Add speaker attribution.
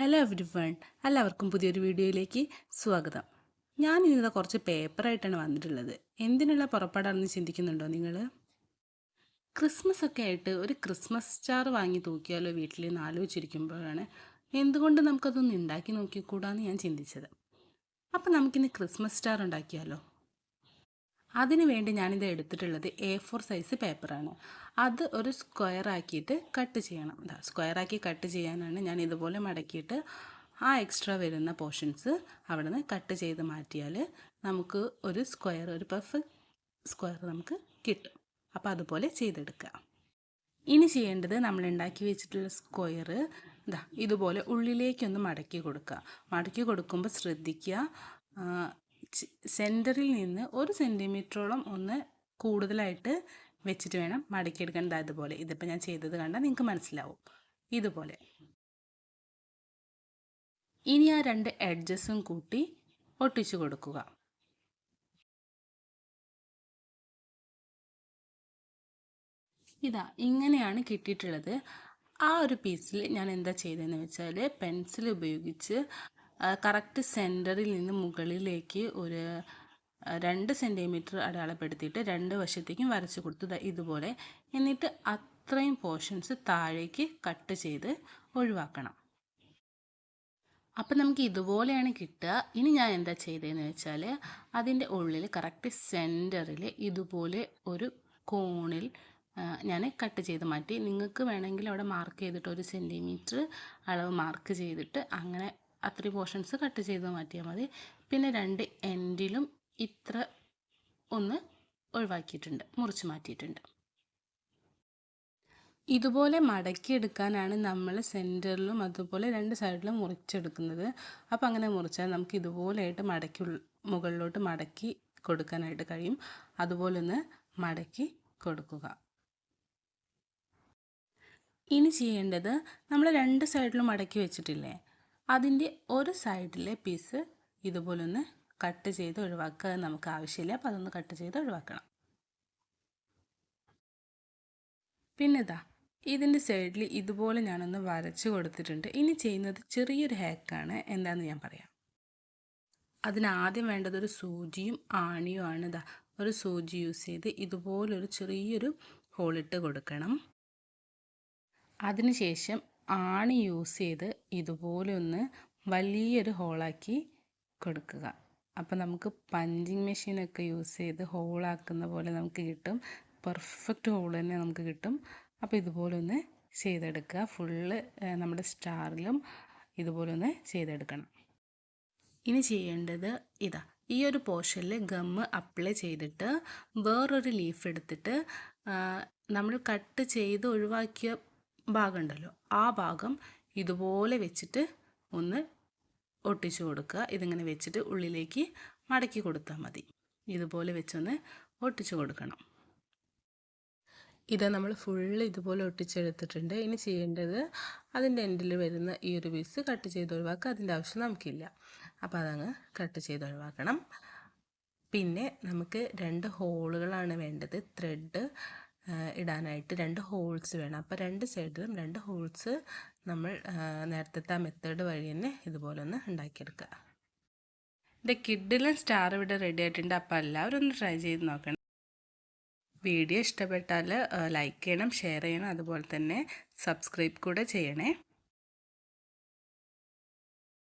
Speaker 1: Hello every one എല്ലാവർക്കും പുതിയൊരു വീഡിയോയിലേക്ക് സ്വാഗതം. ഞാൻ ഇന്നത് കുറച്ച് പേപ്പറായിട്ടാണ് വന്നിട്ടുള്ളത്. എന്തിനുള്ള പുറപ്പാടാണെന്ന് ചിന്തിക്കുന്നുണ്ടോ നിങ്ങൾ? ക്രിസ്മസ് ഒക്കെ ആയിട്ട് ഒരു ക്രിസ്മസ് സ്റ്റാർ വാങ്ങി തൂക്കിയാലോ വീട്ടിൽ നിന്ന് ആലോചിച്ചിരിക്കുമ്പോഴാണ് എന്തുകൊണ്ട് നമുക്കതൊന്ന് ഉണ്ടാക്കി നോക്കിക്കൂടാന്ന് ഞാൻ ചിന്തിച്ചത്. അപ്പം നമുക്കിന്ന് ക്രിസ്മസ് സ്റ്റാർ ഉണ്ടാക്കിയാലോ? അതിനു വേണ്ടി ഞാനിത് എടുത്തിട്ടുള്ളത് എ ഫോർ സൈസ് പേപ്പറാണ് അത് ഒരു സ്ക്വയർ ആക്കിയിട്ട് കട്ട് ചെയ്യണം. സ്ക്വയറാക്കി കട്ട് ചെയ്യാനാണ് ഞാൻ ഇതുപോലെ മടക്കിയിട്ട് ആ എക്സ്ട്രാ വരുന്ന പോർഷൻസ് അവിടെ നിന്ന് കട്ട് ചെയ്ത് മാറ്റിയാൽ നമുക്ക് ഒരു സ്ക്വയർ ഒരു പെർഫെക്റ്റ് സ്ക്വയർ നമുക്ക് കിട്ടും. അപ്പോൾ അതുപോലെ ചെയ്തെടുക്കുക. ഇനി ചെയ്യേണ്ടത് നമ്മൾ ഉണ്ടാക്കി വെച്ചിട്ടുള്ള സ്ക്വയർ ഇതാ ഇതുപോലെ ഉള്ളിലേക്കൊന്ന് മടക്കി കൊടുക്കുക. മടക്കി കൊടുക്കുമ്പോൾ ശ്രദ്ധിക്കുക. സെന്ററിൽ നിന്ന് ഒരു സെന്റിമീറ്ററോളം ഒന്ന് കൂടുതലായിട്ട് വെച്ചിട്ട് വേണം മടക്കിയെടുക്കാൻ. അതുപോലെ ഇതുപോലെ. ഇതിപ്പോൾ ഞാൻ ചെയ്തത് കണ്ടാൽ നിങ്ങൾക്ക് മനസ്സിലാവും. ഇതുപോലെ. ഇനി ആ രണ്ട് എഡ്ജസും കൂട്ടി ഒട്ടിച്ചു കൊടുക്കുക. ഇതാ ഇങ്ങനെയാണ് കിട്ടിയിട്ടുള്ളത്. ആ ഒരു പീസിൽ ഞാൻ എന്താ ചെയ്തതെന്ന് വെച്ചാൽ പെൻസിൽ ഉപയോഗിച്ച് കറക്റ്റ് സെന്ററിൽ നിന്ന് മുകളിലേക്ക് ഒരു രണ്ട് സെന്റിമീറ്റർ അടയാളപ്പെടുത്തിയിട്ട് രണ്ട് വശത്തേക്കും വരച്ച് കൊടുത്തു ഇതുപോലെ എന്നിട്ട് അത്രയും പോർഷൻസ് താഴേക്ക് കട്ട് ചെയ്ത് ഒഴിവാക്കണം. അപ്പം നമുക്ക് ഇതുപോലെയാണ് കിട്ടുക. ഇനി ഞാൻ എന്താ ചെയ്തതെന്ന് വെച്ചാൽ അതിന്റെ ഉള്ളിൽ കറക്റ്റ് സെന്ററിൽ ഇതുപോലെ ഒരു കോണിൽ ഞാൻ കട്ട് ചെയ്ത് മാറ്റി. നിങ്ങൾക്ക് വേണമെങ്കിൽ അവിടെ മാർക്ക് ചെയ്തിട്ട് ഒരു സെന്റിമീറ്റർ അളവ് മാർക്ക് ചെയ്തിട്ട് അങ്ങനെ അത്രയും പോർഷൻസ് കട്ട് ചെയ്ത് മാറ്റിയാൽ മതി. പിന്നെ രണ്ട് എൻഡിലും ഇത്ര ഒന്ന് ഒഴിവാക്കിയിട്ടുണ്ട് മുറിച്ച് മാറ്റിയിട്ടുണ്ട്. ഇതുപോലെ മടക്കിയെടുക്കാനാണ് നമ്മൾ സെന്ററിലും അതുപോലെ രണ്ട് സൈഡിലും മുറിച്ചെടുക്കുന്നത്. അപ്പോൾ അങ്ങനെ മുറിച്ചാൽ നമുക്ക് ഇതുപോലെയായിട്ട് മടക്കി മുകളിലോട്ട് മടക്കി കൊടുക്കാനായിട്ട് കഴിയും. അതുപോലെ ഒന്ന് മടക്കി കൊടുക്കുക. ഇനി ചെയ്യേണ്ടത് നമ്മൾ രണ്ട് സൈഡിലും മടക്കി വെച്ചിട്ടില്ലേ? അതിന്റെ ഒരു സൈഡിലെ പീസ് ഇതുപോലൊന്ന് കട്ട് ചെയ്ത് ഒഴിവാക്കുക നമുക്ക് ആവശ്യമില്ല. അപ്പോൾ അതൊന്ന് കട്ട് ചെയ്ത് ഒഴിവാക്കണം. പിന്നെ ഇതാ ഇതിന്റെ സൈഡിൽ ഇതുപോലെ ഞാനൊന്ന് വരച്ച് കൊടുത്തിട്ടുണ്ട്. ഇനി ചെയ്യുന്നത് ചെറിയൊരു ഹാക്കാണ് എന്താണെന്ന് ഞാൻ പറയാം. അതിനാദ്യം വേണ്ടത് ഒരു സൂചിയും ആണിയും ആണ് ഇതാ ഒരു സൂചി യൂസ് ചെയ്ത് ഇതുപോലൊരു ചെറിയൊരു ഹോളിട്ട് കൊടുക്കണം. അതിനുശേഷം ആണി യൂസ് ചെയ്ത് ഇതുപോലെ ഒന്ന് വലിയൊരു ഹോളാക്കി കൊടുക്കുക. അപ്പോൾ നമുക്ക് പഞ്ചിങ് മെഷീനൊക്കെ യൂസ് ചെയ്ത് ഹോളാക്കുന്ന പോലെ നമുക്ക് കിട്ടും. പെർഫെക്റ്റ് ഹോൾ തന്നെ നമുക്ക് കിട്ടും. അപ്പോൾ ഇതുപോലെ ഒന്ന് ചെയ്തെടുക്കുക. ഫുള്ള് നമ്മുടെ സ്റ്റാറിലും ഇതുപോലെ ഒന്ന് ചെയ്തെടുക്കണം. ഇനി ചെയ്യേണ്ടത് ഇതാ ഈ ഒരു പോർഷനിൽ ഗമ്മ് അപ്ലൈ ചെയ്തിട്ട് വേറൊരു ലീഫ് എടുത്തിട്ട് നമ്മൾ കട്ട് ചെയ്ത് ഒഴിവാക്കിയ ഭാഗമുണ്ടല്ലോ. ആ ഭാഗം ഇതുപോലെ വെച്ചിട്ട് ഒന്ന് ഒട്ടിച്ചു കൊടുക്കുക. ഇതിങ്ങനെ വെച്ചിട്ട് ഉള്ളിലേക്ക് മടക്കി കൊടുത്താൽ മതി. ഇതുപോലെ വെച്ചൊന്ന് ഒട്ടിച്ചു കൊടുക്കണം. ഇത് നമ്മൾ ഫുള്ള് ഇതുപോലെ ഒട്ടിച്ചെടുത്തിട്ടുണ്ട്. ഇനി ചെയ്യേണ്ടത് അതിന്റെ എൻഡിൽ വരുന്ന ഈ ഒരു പീസ് കട്ട് ചെയ്ത് ഒഴിവാക്കുക. അതിന്റെ ആവശ്യം നമുക്കില്ല. അപ്പോൾ അതങ്ങ് കട്ട് ചെയ്ത് ഒഴിവാക്കണം. പിന്നെ നമുക്ക് രണ്ട് ഹോളുകളാണ് വേണ്ടത്. ത്രെഡ് ഇടാനായിട്ട് രണ്ട് ഹോൾസ് വേണം. അപ്പോൾ രണ്ട് സൈഡിലും രണ്ട് ഹോൾസ് നമ്മൾ നേരത്തെ ആ മെത്തേഡ് വഴി തന്നെ ഇതുപോലെ ഒന്ന് ഉണ്ടാക്കിയെടുക്കുക. എന്റെ കിഡിലും സ്റ്റാർ ഇവിടെ റെഡി ആയിട്ടുണ്ട്. അപ്പോൾ എല്ലാവരും ഒന്ന് ട്രൈ ചെയ്ത് നോക്കണം. വീഡിയോ ഇഷ്ടപ്പെട്ടാൽ ലൈക്ക് ചെയ്യണം ഷെയർ ചെയ്യണം അതുപോലെ തന്നെ സബ്സ്ക്രൈബ് കൂടെ ചെയ്യണേ.